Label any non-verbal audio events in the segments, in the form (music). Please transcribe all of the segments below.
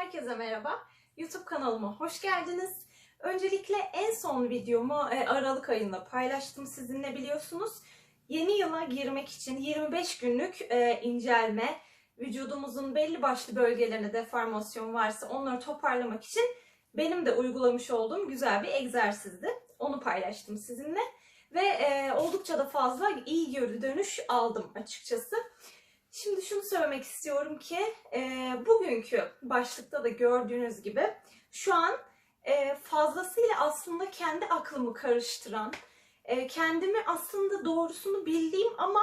Herkese merhaba. YouTube kanalıma hoş geldiniz. Öncelikle en son videomu e, Aralık ayında paylaştım sizinle biliyorsunuz. Yeni yıla girmek için 25 günlük e, incelme, vücudumuzun belli başlı bölgelerine deformasyon varsa onları toparlamak için benim de uygulamış olduğum güzel bir egzersizdi. Onu paylaştım sizinle ve e, oldukça da fazla iyi geri dönüş aldım açıkçası. Şimdi şunu söylemek istiyorum ki e, bugünkü başlıkta da gördüğünüz gibi şu an e, fazlasıyla aslında kendi aklımı karıştıran, e, kendimi aslında doğrusunu bildiğim ama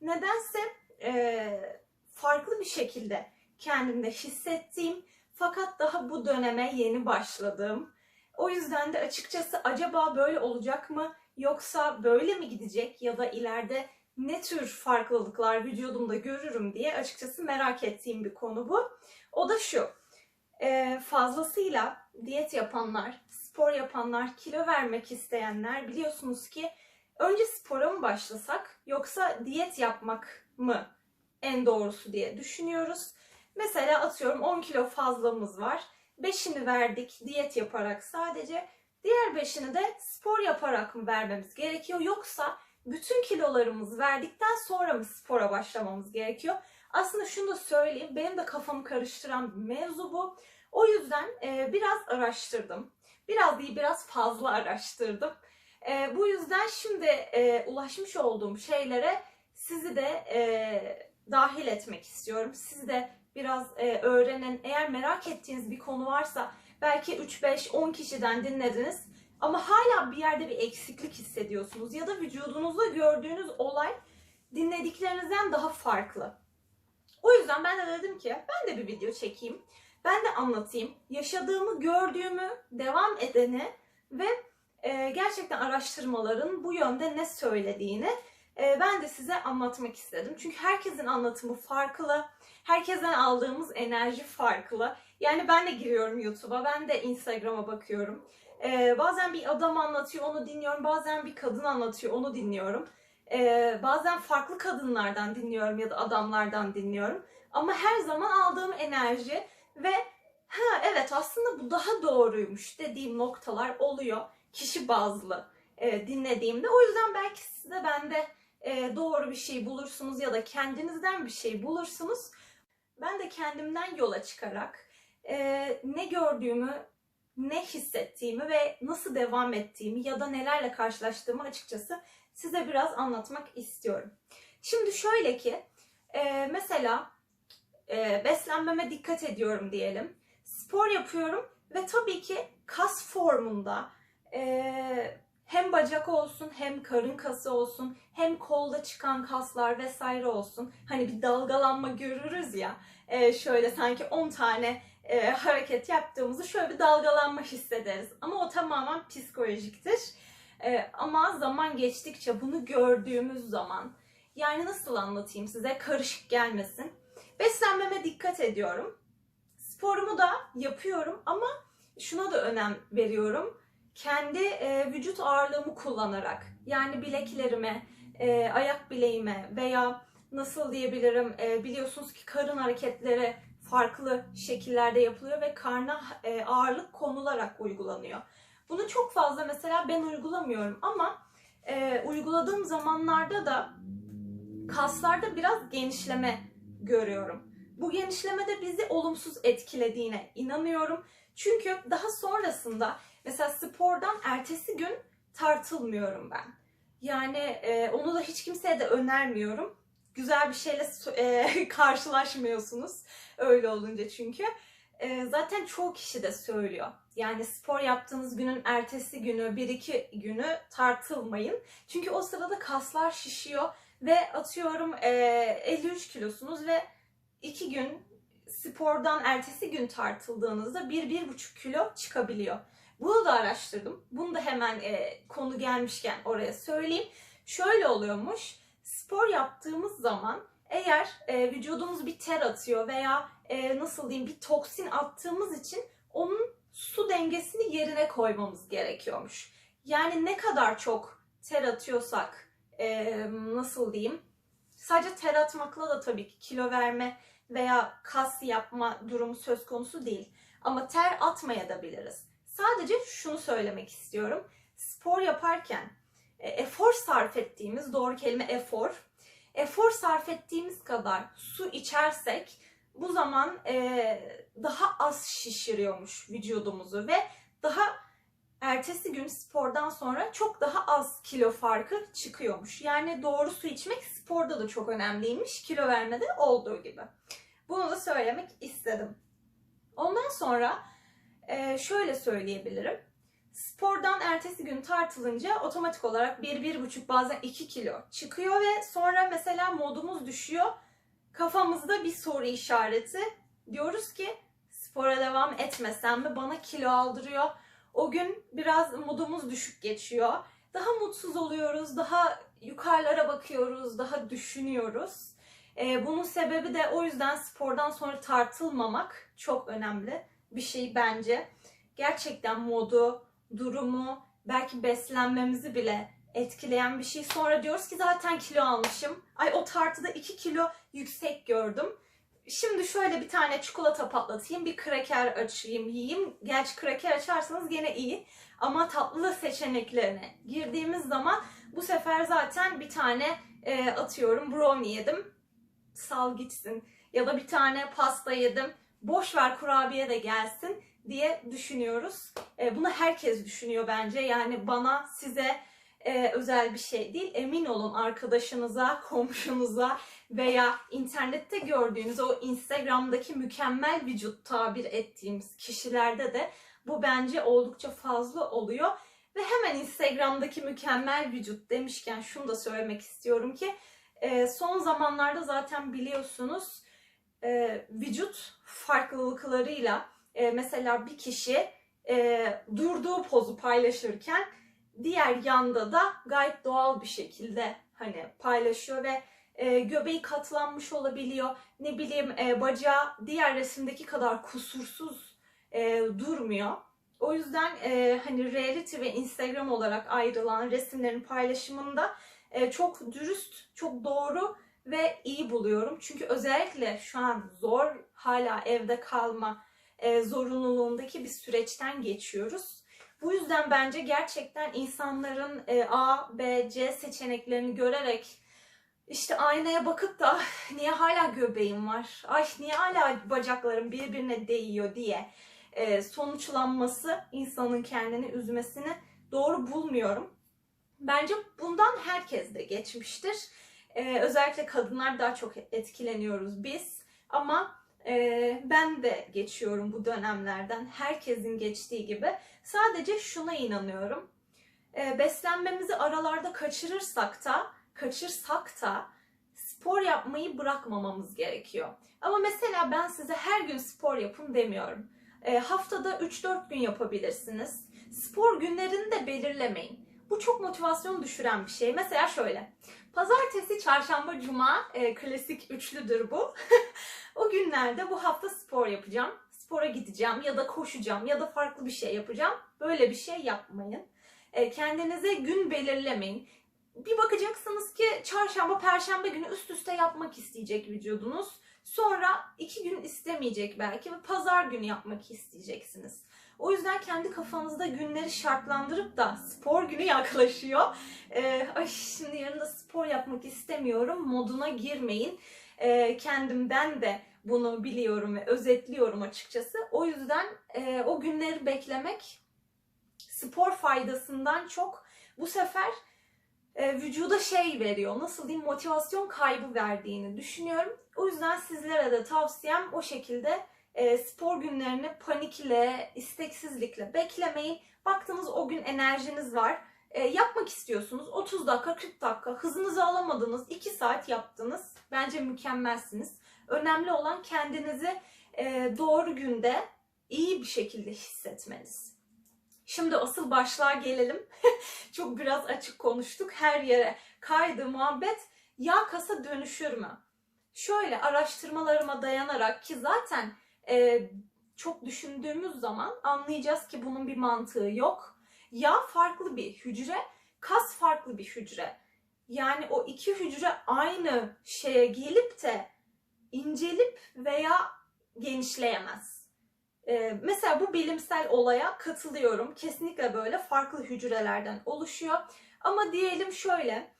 nedense e, farklı bir şekilde kendimde hissettiğim fakat daha bu döneme yeni başladığım. O yüzden de açıkçası acaba böyle olacak mı yoksa böyle mi gidecek ya da ileride ne tür farklılıklar vücudumda görürüm diye açıkçası merak ettiğim bir konu bu. O da şu. e, fazlasıyla diyet yapanlar, spor yapanlar, kilo vermek isteyenler biliyorsunuz ki önce spora mı başlasak yoksa diyet yapmak mı en doğrusu diye düşünüyoruz. Mesela atıyorum 10 kilo fazlamız var. 5'ini verdik diyet yaparak sadece. Diğer 5'ini de spor yaparak mı vermemiz gerekiyor yoksa bütün kilolarımızı verdikten sonra mı spora başlamamız gerekiyor? Aslında şunu da söyleyeyim. Benim de kafamı karıştıran bir mevzu bu. O yüzden e, biraz araştırdım. Biraz değil biraz fazla (laughs) araştırdım. E, bu yüzden şimdi e, ulaşmış olduğum şeylere sizi de e, dahil etmek istiyorum. Siz de biraz e, öğrenin. Eğer merak ettiğiniz bir konu varsa belki 3, 5, 10 kişiden dinlediniz. Ama hala bir yerde bir eksiklik hissediyorsunuz ya da vücudunuzda gördüğünüz olay dinlediklerinizden daha farklı. O yüzden ben de dedim ki ben de bir video çekeyim. Ben de anlatayım. Yaşadığımı, gördüğümü, devam edeni ve e, gerçekten araştırmaların bu yönde ne söylediğini e, ben de size anlatmak istedim. Çünkü herkesin anlatımı farklı. Herkesten aldığımız enerji farklı. Yani ben de giriyorum YouTube'a, ben de Instagram'a bakıyorum. Ee, bazen bir adam anlatıyor, onu dinliyorum. Bazen bir kadın anlatıyor, onu dinliyorum. Ee, bazen farklı kadınlardan dinliyorum ya da adamlardan dinliyorum. Ama her zaman aldığım enerji ve ha evet aslında bu daha doğruymuş dediğim noktalar oluyor. Kişi bazlı e, dinlediğimde. O yüzden belki siz de bende e, doğru bir şey bulursunuz ya da kendinizden bir şey bulursunuz. Ben de kendimden yola çıkarak e, ne gördüğümü, ne hissettiğimi ve nasıl devam ettiğimi ya da nelerle karşılaştığımı açıkçası size biraz anlatmak istiyorum. Şimdi şöyle ki e, mesela e, beslenmeme dikkat ediyorum diyelim. Spor yapıyorum ve tabii ki kas formunda e, hem bacak olsun hem karın kası olsun hem kolda çıkan kaslar vesaire olsun. Hani bir dalgalanma görürüz ya şöyle sanki 10 tane e, hareket yaptığımızı şöyle bir dalgalanma hissederiz. Ama o tamamen psikolojiktir. E, ama zaman geçtikçe bunu gördüğümüz zaman yani nasıl anlatayım size karışık gelmesin. Beslenmeme dikkat ediyorum. Sporumu da yapıyorum ama şuna da önem veriyorum. Kendi e, vücut ağırlığımı kullanarak yani bileklerime, e, ayak bileğime veya nasıl diyebilirim e, biliyorsunuz ki karın hareketleri farklı şekillerde yapılıyor ve karna e, ağırlık konularak uygulanıyor. Bunu çok fazla mesela ben uygulamıyorum ama e, uyguladığım zamanlarda da kaslarda biraz genişleme görüyorum. Bu genişleme de bizi olumsuz etkilediğine inanıyorum. Çünkü daha sonrasında mesela spordan ertesi gün tartılmıyorum ben. Yani e, onu da hiç kimseye de önermiyorum. Güzel bir şeyle e, (laughs) karşılaşmıyorsunuz. Öyle olunca çünkü. E, zaten çoğu kişi de söylüyor. Yani spor yaptığınız günün ertesi günü, bir iki günü tartılmayın. Çünkü o sırada kaslar şişiyor ve atıyorum e, 53 kilosunuz ve iki gün spordan ertesi gün tartıldığınızda 1-1,5 kilo çıkabiliyor. Bunu da araştırdım. Bunu da hemen e, konu gelmişken oraya söyleyeyim. Şöyle oluyormuş. Spor yaptığımız zaman eğer e, vücudumuz bir ter atıyor veya e, nasıl diyeyim bir toksin attığımız için onun su dengesini yerine koymamız gerekiyormuş. Yani ne kadar çok ter atıyorsak e, nasıl diyeyim sadece ter atmakla da tabii ki kilo verme veya kas yapma durumu söz konusu değil. Ama ter atmaya da biliriz. Sadece şunu söylemek istiyorum. Spor yaparken efor sarf ettiğimiz, doğru kelime efor, efor sarf ettiğimiz kadar su içersek bu zaman e, daha az şişiriyormuş vücudumuzu ve daha ertesi gün spordan sonra çok daha az kilo farkı çıkıyormuş. Yani doğru su içmek sporda da çok önemliymiş. Kilo vermede olduğu gibi. Bunu da söylemek istedim. Ondan sonra e, şöyle söyleyebilirim. Spordan ertesi gün tartılınca otomatik olarak 1-1,5 bazen 2 kilo çıkıyor ve sonra mesela modumuz düşüyor. Kafamızda bir soru işareti. Diyoruz ki spora devam etmesem mi bana kilo aldırıyor. O gün biraz modumuz düşük geçiyor. Daha mutsuz oluyoruz, daha yukarılara bakıyoruz, daha düşünüyoruz. Ee, bunun sebebi de o yüzden spordan sonra tartılmamak çok önemli bir şey bence. Gerçekten modu, durumu, belki beslenmemizi bile etkileyen bir şey. Sonra diyoruz ki zaten kilo almışım. Ay o tartıda 2 kilo yüksek gördüm. Şimdi şöyle bir tane çikolata patlatayım, bir kraker açayım, yiyeyim. Gerçi kraker açarsanız gene iyi. Ama tatlı seçeneklerine girdiğimiz zaman bu sefer zaten bir tane e, atıyorum brownie yedim. Sal gitsin. Ya da bir tane pasta yedim. Boş ver kurabiye de gelsin diye düşünüyoruz. E, bunu herkes düşünüyor bence. Yani bana, size e, özel bir şey değil. Emin olun arkadaşınıza, komşunuza veya internette gördüğünüz o Instagram'daki mükemmel vücut tabir ettiğimiz kişilerde de bu bence oldukça fazla oluyor. Ve hemen Instagram'daki mükemmel vücut demişken şunu da söylemek istiyorum ki e, son zamanlarda zaten biliyorsunuz e, vücut farklılıklarıyla e, mesela bir kişi e, durduğu pozu paylaşırken diğer yanda da gayet doğal bir şekilde hani paylaşıyor ve e, göbeği katlanmış olabiliyor. Ne bileyim e, bacağı diğer resimdeki kadar kusursuz e, durmuyor. O yüzden e, hani reality ve Instagram olarak ayrılan resimlerin paylaşımında e, çok dürüst, çok doğru ve iyi buluyorum. Çünkü özellikle şu an zor hala evde kalma e, zorunluluğundaki bir süreçten geçiyoruz. Bu yüzden bence gerçekten insanların e, A, B, C seçeneklerini görerek işte aynaya bakıp da niye hala göbeğim var, ay niye hala bacaklarım birbirine değiyor diye e, sonuçlanması insanın kendini üzmesini doğru bulmuyorum. Bence bundan herkes de geçmiştir. Özellikle kadınlar daha çok etkileniyoruz biz. Ama e, ben de geçiyorum bu dönemlerden. Herkesin geçtiği gibi. Sadece şuna inanıyorum. E, beslenmemizi aralarda kaçırırsak da, kaçırsak da spor yapmayı bırakmamamız gerekiyor. Ama mesela ben size her gün spor yapın demiyorum. E, haftada 3-4 gün yapabilirsiniz. Spor günlerini de belirlemeyin. Bu çok motivasyon düşüren bir şey. Mesela şöyle. Pazartesi, çarşamba, cuma e, klasik üçlüdür bu. (laughs) o günlerde bu hafta spor yapacağım. Spora gideceğim ya da koşacağım ya da farklı bir şey yapacağım. Böyle bir şey yapmayın. E, kendinize gün belirlemeyin. Bir bakacaksınız ki çarşamba, perşembe günü üst üste yapmak isteyecek vücudunuz. Sonra iki gün istemeyecek belki ve pazar günü yapmak isteyeceksiniz. O yüzden kendi kafanızda günleri şartlandırıp da spor günü yaklaşıyor. Ee, ay şimdi yarın da spor yapmak istemiyorum moduna girmeyin. Ee, kendimden de bunu biliyorum ve özetliyorum açıkçası. O yüzden e, o günleri beklemek spor faydasından çok bu sefer e, vücuda şey veriyor. Nasıl diyeyim motivasyon kaybı verdiğini düşünüyorum. O yüzden sizlere de tavsiyem o şekilde e, spor günlerini panikle, isteksizlikle beklemeyin. Baktınız o gün enerjiniz var. E, yapmak istiyorsunuz. 30 dakika, 40 dakika hızınızı alamadınız. 2 saat yaptınız. Bence mükemmelsiniz. Önemli olan kendinizi e, doğru günde iyi bir şekilde hissetmeniz. Şimdi asıl başlığa gelelim. (laughs) Çok biraz açık konuştuk. Her yere kaydı muhabbet. Yağ kasa dönüşür mü? Şöyle araştırmalarıma dayanarak ki zaten e, çok düşündüğümüz zaman anlayacağız ki bunun bir mantığı yok. Yağ farklı bir hücre, kas farklı bir hücre. Yani o iki hücre aynı şeye gelip de incelip veya genişleyemez. Ee, mesela bu bilimsel olaya katılıyorum. Kesinlikle böyle farklı hücrelerden oluşuyor. Ama diyelim şöyle,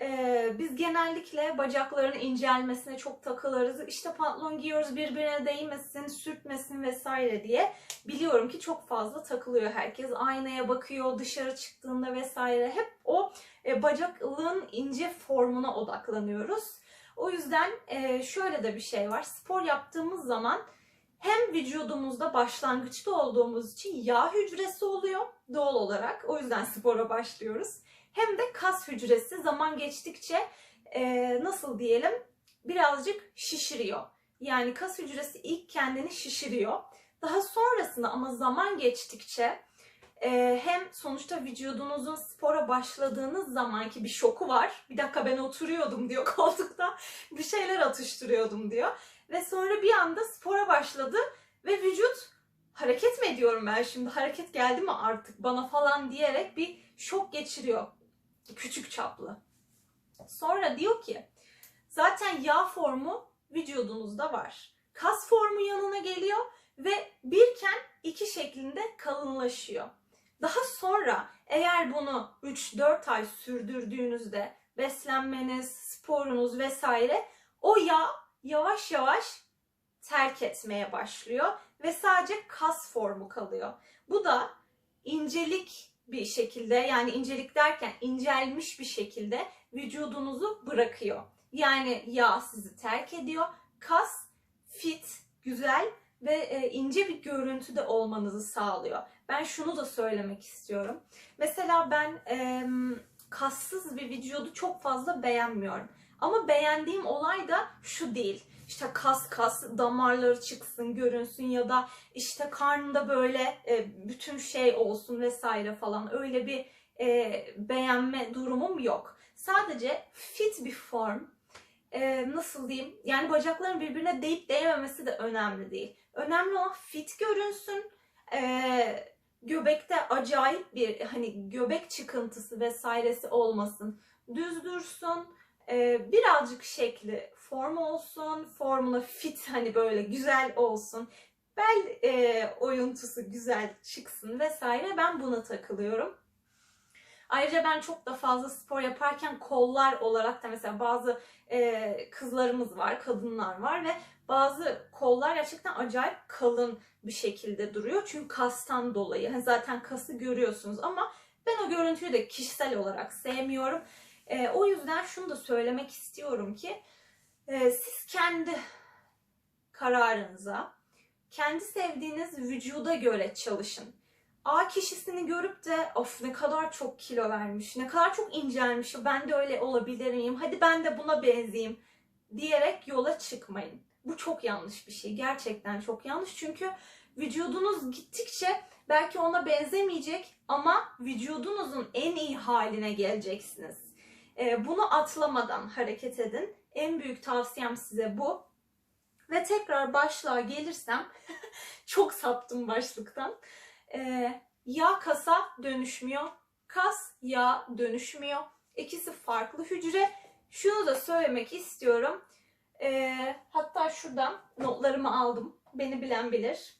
e, biz genellikle bacakların incelmesine çok takılırız. İşte pantolon giyiyoruz birbirine değmesin, sürtmesin vesaire diye. Biliyorum ki çok fazla takılıyor herkes. Aynaya bakıyor dışarı çıktığında vesaire. Hep o e, bacaklığın ince formuna odaklanıyoruz. O yüzden e, şöyle de bir şey var. Spor yaptığımız zaman hem vücudumuzda başlangıçta olduğumuz için yağ hücresi oluyor doğal olarak. O yüzden spora başlıyoruz. Hem de kas hücresi zaman geçtikçe e, nasıl diyelim birazcık şişiriyor. Yani kas hücresi ilk kendini şişiriyor. Daha sonrasında ama zaman geçtikçe e, hem sonuçta vücudunuzun spora başladığınız zamanki bir şoku var. Bir dakika ben oturuyordum diyor (laughs) koltukta. Bir şeyler atıştırıyordum diyor. Ve sonra bir anda spora başladı ve vücut hareket mi ediyorum ben şimdi hareket geldi mi artık bana falan diyerek bir şok geçiriyor. Küçük çaplı. Sonra diyor ki zaten yağ formu vücudunuzda var. Kas formu yanına geliyor ve birken iki şeklinde kalınlaşıyor. Daha sonra eğer bunu 3-4 ay sürdürdüğünüzde beslenmeniz, sporunuz vesaire o yağ yavaş yavaş terk etmeye başlıyor ve sadece kas formu kalıyor. Bu da incelik bir şekilde yani incelik derken incelmiş bir şekilde vücudunuzu bırakıyor. Yani yağ sizi terk ediyor. Kas fit, güzel ve e, ince bir görüntüde olmanızı sağlıyor. Ben şunu da söylemek istiyorum. Mesela ben e, kassız bir vücudu çok fazla beğenmiyorum. Ama beğendiğim olay da şu değil. İşte kas kas damarları çıksın görünsün ya da işte karnında böyle e, bütün şey olsun vesaire falan öyle bir e, beğenme durumum yok. Sadece fit bir form e, nasıl diyeyim yani bacakların birbirine değip değmemesi de önemli değil. Önemli olan fit görünsün. Göbekte acayip bir hani göbek çıkıntısı vesairesi olmasın. Düz dursun. E, birazcık şekli form olsun. Formuna fit hani böyle güzel olsun. Bel e, oyuntusu güzel çıksın vesaire. Ben buna takılıyorum. Ayrıca ben çok da fazla spor yaparken kollar olarak da mesela bazı e, kızlarımız var, kadınlar var ve bazı kollar gerçekten acayip kalın bir şekilde duruyor. Çünkü kastan dolayı. Hani zaten kası görüyorsunuz ama ben o görüntüyü de kişisel olarak sevmiyorum. E, o yüzden şunu da söylemek istiyorum ki e, siz kendi kararınıza, kendi sevdiğiniz vücuda göre çalışın. A kişisini görüp de of ne kadar çok kilo vermiş, ne kadar çok incelmiş, ben de öyle olabilir miyim, hadi ben de buna benzeyeyim diyerek yola çıkmayın. Bu çok yanlış bir şey. Gerçekten çok yanlış. Çünkü vücudunuz gittikçe belki ona benzemeyecek ama vücudunuzun en iyi haline geleceksiniz. Ee, bunu atlamadan hareket edin. En büyük tavsiyem size bu. Ve tekrar başlığa gelirsem, (laughs) çok saptım başlıktan. Ee, yağ kasa dönüşmüyor. Kas yağ dönüşmüyor. İkisi farklı hücre. Şunu da söylemek istiyorum. Ee, hatta şuradan notlarımı aldım. Beni bilen bilir.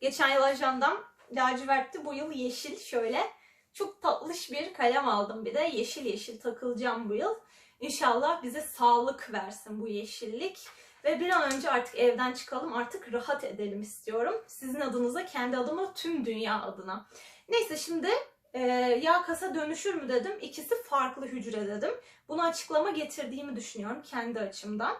Geçen yıl ajandam lacivertti. Bu yıl yeşil şöyle. Çok tatlış bir kalem aldım bir de. Yeşil yeşil takılacağım bu yıl. İnşallah bize sağlık versin bu yeşillik. Ve bir an önce artık evden çıkalım, artık rahat edelim istiyorum. Sizin adınıza, kendi adıma, tüm dünya adına. Neyse şimdi e, yağ kasa dönüşür mü dedim. İkisi farklı hücre dedim. Bunu açıklama getirdiğimi düşünüyorum kendi açımdan.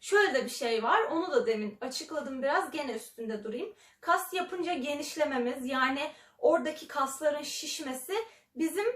Şöyle de bir şey var. Onu da demin açıkladım biraz. Gene üstünde durayım. Kas yapınca genişlememiz yani oradaki kasların şişmesi bizim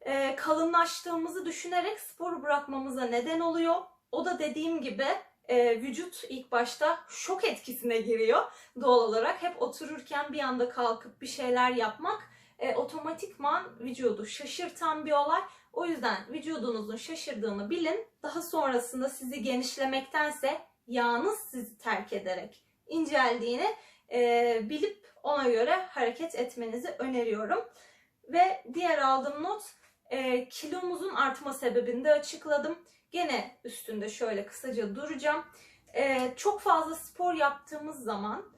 e, kalınlaştığımızı düşünerek sporu bırakmamıza neden oluyor. O da dediğim gibi e, vücut ilk başta şok etkisine giriyor doğal olarak. Hep otururken bir anda kalkıp bir şeyler yapmak e, otomatikman vücudu şaşırtan bir olay. O yüzden vücudunuzun şaşırdığını bilin. Daha sonrasında sizi genişlemektense yağınız sizi terk ederek inceldiğini e, bilip ona göre hareket etmenizi öneriyorum. Ve diğer aldığım not e, kilomuzun artma sebebini de açıkladım. Gene üstünde şöyle kısaca duracağım. Ee, çok fazla spor yaptığımız zaman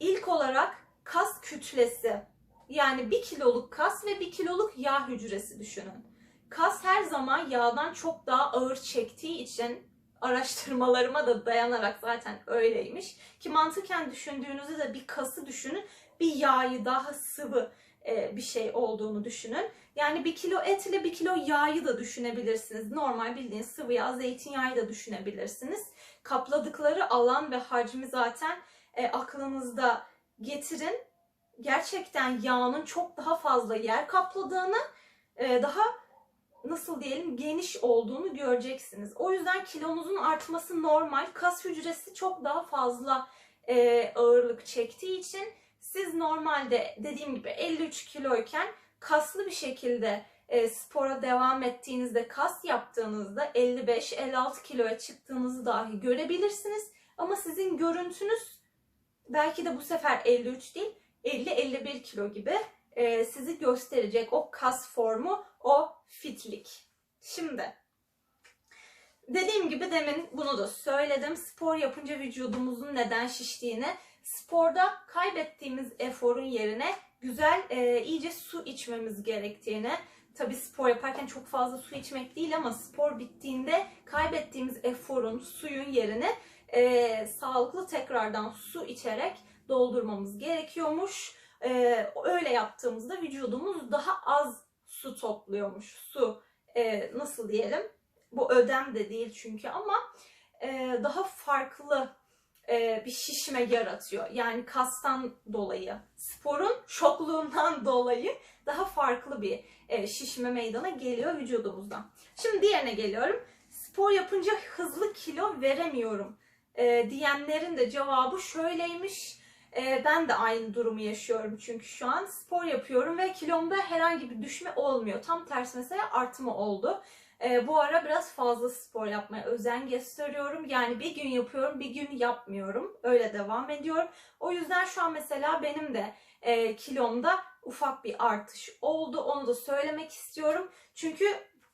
ilk olarak kas kütlesi yani 1 kiloluk kas ve 1 kiloluk yağ hücresi düşünün. Kas her zaman yağdan çok daha ağır çektiği için araştırmalarıma da dayanarak zaten öyleymiş. Ki mantıken düşündüğünüzde de bir kası düşünün. Bir yağı daha sıvı e, bir şey olduğunu düşünün. Yani bir kilo et ile bir kilo yağı da düşünebilirsiniz. Normal bildiğiniz sıvı yağ, zeytinyağı da düşünebilirsiniz. Kapladıkları alan ve hacmi zaten e, aklınızda getirin. Gerçekten yağının çok daha fazla yer kapladığını, e, daha nasıl diyelim geniş olduğunu göreceksiniz. O yüzden kilonuzun artması normal. Kas hücresi çok daha fazla e, ağırlık çektiği için siz normalde dediğim gibi 53 kiloyken kaslı bir şekilde e, spora devam ettiğinizde, kas yaptığınızda 55-56 kiloya çıktığınızı dahi görebilirsiniz. Ama sizin görüntünüz belki de bu sefer 53 değil 50-51 kilo gibi e, sizi gösterecek o kas formu, o fitlik. Şimdi dediğim gibi demin bunu da söyledim. Spor yapınca vücudumuzun neden şiştiğini, sporda kaybettiğimiz eforun yerine güzel e, iyice su içmemiz gerektiğini, tabi spor yaparken çok fazla su içmek değil ama spor bittiğinde kaybettiğimiz eforun, suyun yerine e, sağlıklı tekrardan su içerek doldurmamız gerekiyormuş. E, öyle yaptığımızda vücudumuz daha az su topluyormuş. Su e, nasıl diyelim? Bu ödem de değil çünkü ama e, daha farklı e, bir şişme yaratıyor. Yani kastan dolayı, sporun şokluğundan (laughs) dolayı daha farklı bir e, şişme meydana geliyor vücudumuzdan. Şimdi diğerine geliyorum. Spor yapınca hızlı kilo veremiyorum e, diyenlerin de cevabı şöyleymiş. E, ben de aynı durumu yaşıyorum çünkü şu an spor yapıyorum ve kilomda herhangi bir düşme olmuyor. Tam tersi mesela artma oldu. E, bu ara biraz fazla spor yapmaya özen gösteriyorum. Yani bir gün yapıyorum, bir gün yapmıyorum. Öyle devam ediyorum. O yüzden şu an mesela benim de e, kilomda ufak bir artış oldu. Onu da söylemek istiyorum. Çünkü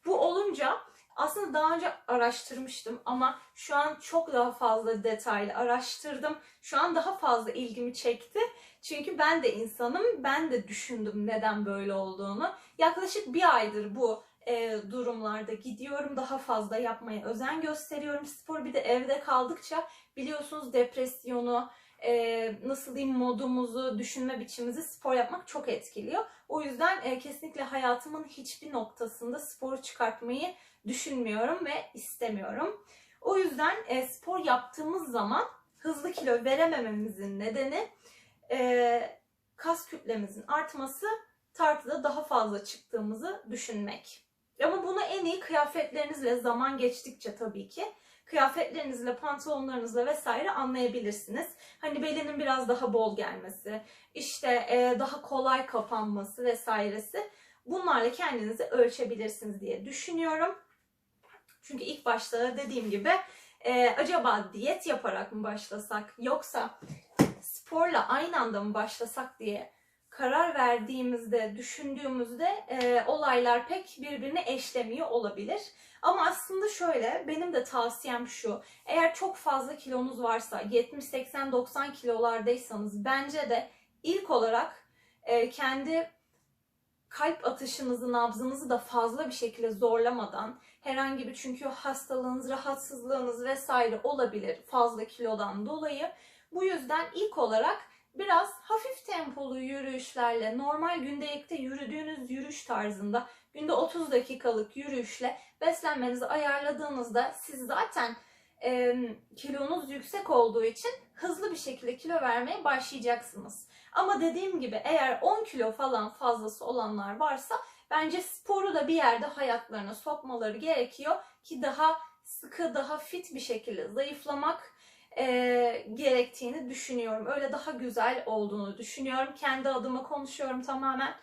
bu olunca aslında daha önce araştırmıştım ama şu an çok daha fazla detaylı araştırdım. Şu an daha fazla ilgimi çekti. Çünkü ben de insanım. Ben de düşündüm neden böyle olduğunu. Yaklaşık bir aydır bu e, durumlarda gidiyorum. Daha fazla yapmaya özen gösteriyorum. Spor bir de evde kaldıkça biliyorsunuz depresyonu, e, nasıl diyeyim modumuzu, düşünme biçimimizi spor yapmak çok etkiliyor. O yüzden e, kesinlikle hayatımın hiçbir noktasında sporu çıkartmayı düşünmüyorum ve istemiyorum. O yüzden e, spor yaptığımız zaman hızlı kilo veremememizin nedeni e, kas kütlemizin artması, tartıda daha fazla çıktığımızı düşünmek. Ama bunu en iyi kıyafetlerinizle zaman geçtikçe tabii ki kıyafetlerinizle, pantolonlarınızla vesaire anlayabilirsiniz. Hani belinin biraz daha bol gelmesi, işte e, daha kolay kapanması vesairesi. Bunlarla kendinizi ölçebilirsiniz diye düşünüyorum. Çünkü ilk başta dediğim gibi e, acaba diyet yaparak mı başlasak yoksa sporla aynı anda mı başlasak diye karar verdiğimizde, düşündüğümüzde e, olaylar pek birbirine eşlemiyor olabilir. Ama aslında şöyle, benim de tavsiyem şu. Eğer çok fazla kilonuz varsa, 70, 80, 90 kilolardaysanız bence de ilk olarak e, kendi kalp atışınızı, nabzınızı da fazla bir şekilde zorlamadan herhangi bir çünkü hastalığınız, rahatsızlığınız vesaire olabilir fazla kilodan dolayı. Bu yüzden ilk olarak biraz hafif tempolu yürüyüşlerle normal gündelikte yürüdüğünüz yürüyüş tarzında günde 30 dakikalık yürüyüşle beslenmenizi ayarladığınızda siz zaten e, kilonuz yüksek olduğu için hızlı bir şekilde kilo vermeye başlayacaksınız. Ama dediğim gibi eğer 10 kilo falan fazlası olanlar varsa bence sporu da bir yerde hayatlarına sokmaları gerekiyor ki daha sıkı, daha fit bir şekilde zayıflamak e, gerektiğini düşünüyorum. Öyle daha güzel olduğunu düşünüyorum. Kendi adıma konuşuyorum tamamen.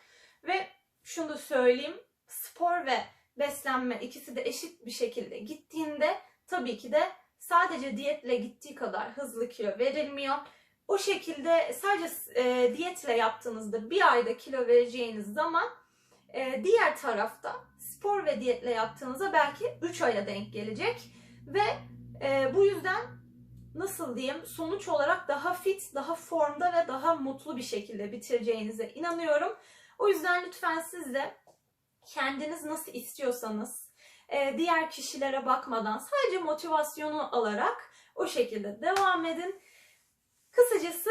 Ve şunu da söyleyeyim. Spor ve beslenme ikisi de eşit bir şekilde gittiğinde tabii ki de sadece diyetle gittiği kadar hızlı kilo verilmiyor. O şekilde sadece e, diyetle yaptığınızda bir ayda kilo vereceğiniz zaman Ee, diğer tarafta spor ve diyetle yaptığınızda belki 3 aya denk gelecek ve e, bu yüzden nasıl diyeyim sonuç olarak daha fit, daha formda ve daha mutlu bir şekilde bitireceğinize inanıyorum. O yüzden lütfen siz de kendiniz nasıl istiyorsanız e, diğer kişilere bakmadan sadece motivasyonu alarak o şekilde devam edin. Kısacası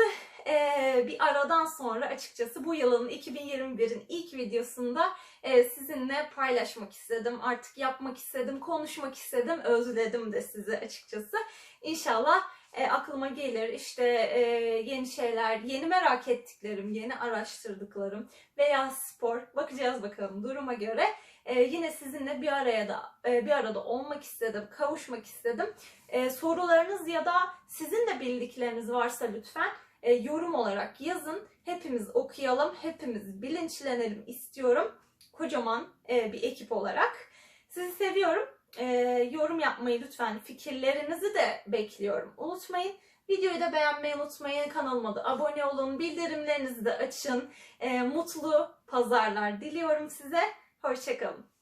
e, bir aradan sonra açıkçası bu yılın 2021'in ilk videosunda e, sizinle paylaşmak istedim. Artık yapmak istedim, konuşmak istedim, özledim de sizi açıkçası. İnşallah e, aklıma gelir işte e, yeni şeyler, yeni merak ettiklerim, yeni araştırdıklarım veya spor bakacağız bakalım duruma göre. E, yine sizinle bir araya da e, bir arada olmak istedim, kavuşmak istedim. E, sorularınız ya da sizin de bildikleriniz varsa lütfen e, yorum olarak yazın. Hepimiz okuyalım, hepimiz bilinçlenelim istiyorum. Kocaman e, bir ekip olarak. Sizi seviyorum. E, yorum yapmayı lütfen, fikirlerinizi de bekliyorum. Unutmayın. Videoyu da beğenmeyi unutmayın. Kanalıma da abone olun. Bildirimlerinizi de açın. E, mutlu pazarlar diliyorum size. Hoşçakalın.